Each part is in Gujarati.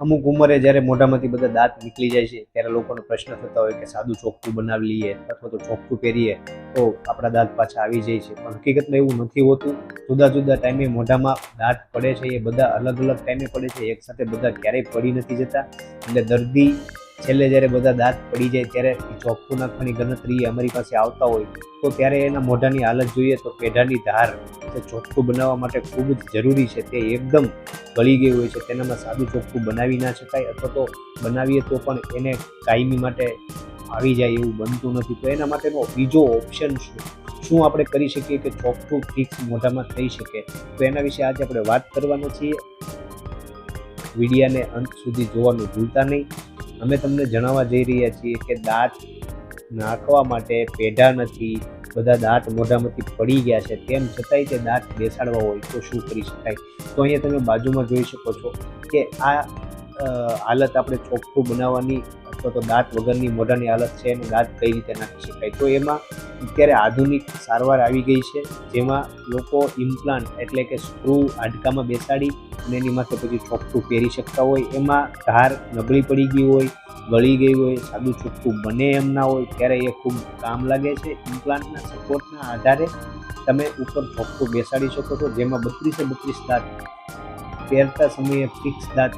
અમુક ઉંમરે જ્યારે મોઢામાંથી બધા દાંત નીકળી જાય છે, ત્યારે લોકોને પ્રશ્ન થતા હોય કે સાદું ચોખ્ખું બનાવી લઈએ અથવા તો ચોખ્ખું પહેરીએ, તો આપણા દાંત પાછા આવી જાય છે. પણ હકીકતમાં એવું નથી હોતું. જુદા જુદા ટાઈમે મોઢામાં દાંત પડે છે, એ બધા અલગ અલગ ટાઈમે પડે છે એકસાથે બધા ક્યારેય પડી નથી જતા. એટલે દર્દી છેલ્લે જ્યારે બધા દાંત પડી જાય ત્યારે ચોખ્ખું નાખવાની ગણતરી અમારી પાસે આવતા હોય, તો ત્યારે એના મોઢાની હાલત જોઈએ તો પેઢાની ધાર જે ચોખ્ખું બનાવવા માટે ખૂબ જ જરૂરી છે તે એકદમ ગળી ગઈ હોય છે. તેનામાં સાદું ચોખ્ખું બનાવી ના શકાય અથવા તો બનાવીએ તો પણ એને કાયમી માટે આવી જાય એવું બનતું નથી. તો એના માટેનો બીજો ઓપ્શન શું? શું આપણે કરી શકીએ કે ચોખ્ખું ફિક્સ મોઢામાં થઈ શકે? તો એના વિશે આજે આપણે વાત કરવાના છીએ. વિડીયાને અંત સુધી જોવાનું ભૂલતા નહીં. અમે તમને જણાવવા જઈ રહ્યા છીએ કે દાંત નાખવા માટે પેઢા નથી, બધા દાંત મોઢામાંથી પડી ગયા છે. તેમ છતાંય તે દાંત બેસાડવા હોય તો શું કરી શકાય? તો અહીંયા તમે બાજુમાં જોઈ શકો છો કે આ હાલત આપણે ચોખ્ખું બનાવવાની અથવા તો દાંત વગરની મોઢાની હાલત છે એને દાંત કઈ રીતે નાખી શકાય? તો એમાં અત્યારે આધુનિક સારવાર આવી ગઈ છે, જેમાં લોકો ઇમ્પ્લાન્ટ એટલે કે સ્ક્રૂ હાડકામાં બેસાડી અને એની માથે પછી ચોખ્ખું પહેરી શકતા હોય. એમાં ધાર નબળી પડી ગઈ હોય, ગળી ગઈ હોય, સાદું ચોખ્ખું બને એમ ના હોય ત્યારે એ ખૂબ કામ લાગે છે. ઇમ્પ્લાન્ટના સપોર્ટના આધારે તમે ઉપર ચોખ્ખું બેસાડી શકો છો, જેમાં બત્રીસે બત્રીસ દાંત પહેરતા સમયે ફિક્સ દાંત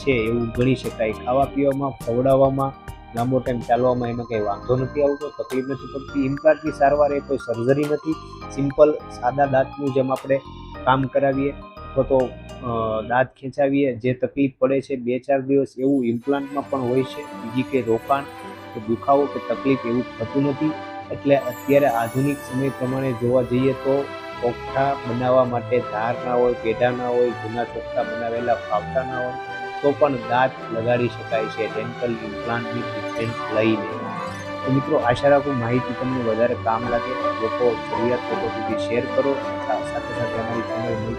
છે એવું ગણી શકાય. ખાવા પીવામાં ખવડાવવામાં લાંબો ટાઈમ ચાલવામાં એનો કંઈ વાંધો નથી આવતો, તકલીફ નથી પડતી. ઇમ્પ્લાન્ટની સારવાર એ કોઈ સર્જરી નથી. સિમ્પલ સાદા દાંતનું જેમ આપણે કામ કરાવીએ, અથવા તો દાંત ખેંચાવીએ, જે તકલીફ પડે છે બે ચાર દિવસ એવું ઇમ્પ્લાન્ટમાં પણ હોય છે. બીજી કે રોકાણ, કે દુખાવો, કે તકલીફ એવું થતું નથી. એટલે અત્યારે આધુનિક સમય પ્રમાણે જોવા જઈએ તો ચોખ્ઠા બનાવવા માટે ધાર ના હોય, પેઢા ના હોય, જૂના ચોખ્ખા બનાવેલા ફાવતા ના હોય. તો પણ દાંત લગાડી શકાય છે ડેન્ટલ ઇમ્પ્લાન્ટની ટ્રીટમેન્ટ લઈને. તો મિત્રો, આશા રાખું માહિતી તમને વધારે કામ લાગે. લોકો જરૂરિયાત લોકો સુધી શેર કરો. સાથે સાથે અમારી ચેનલ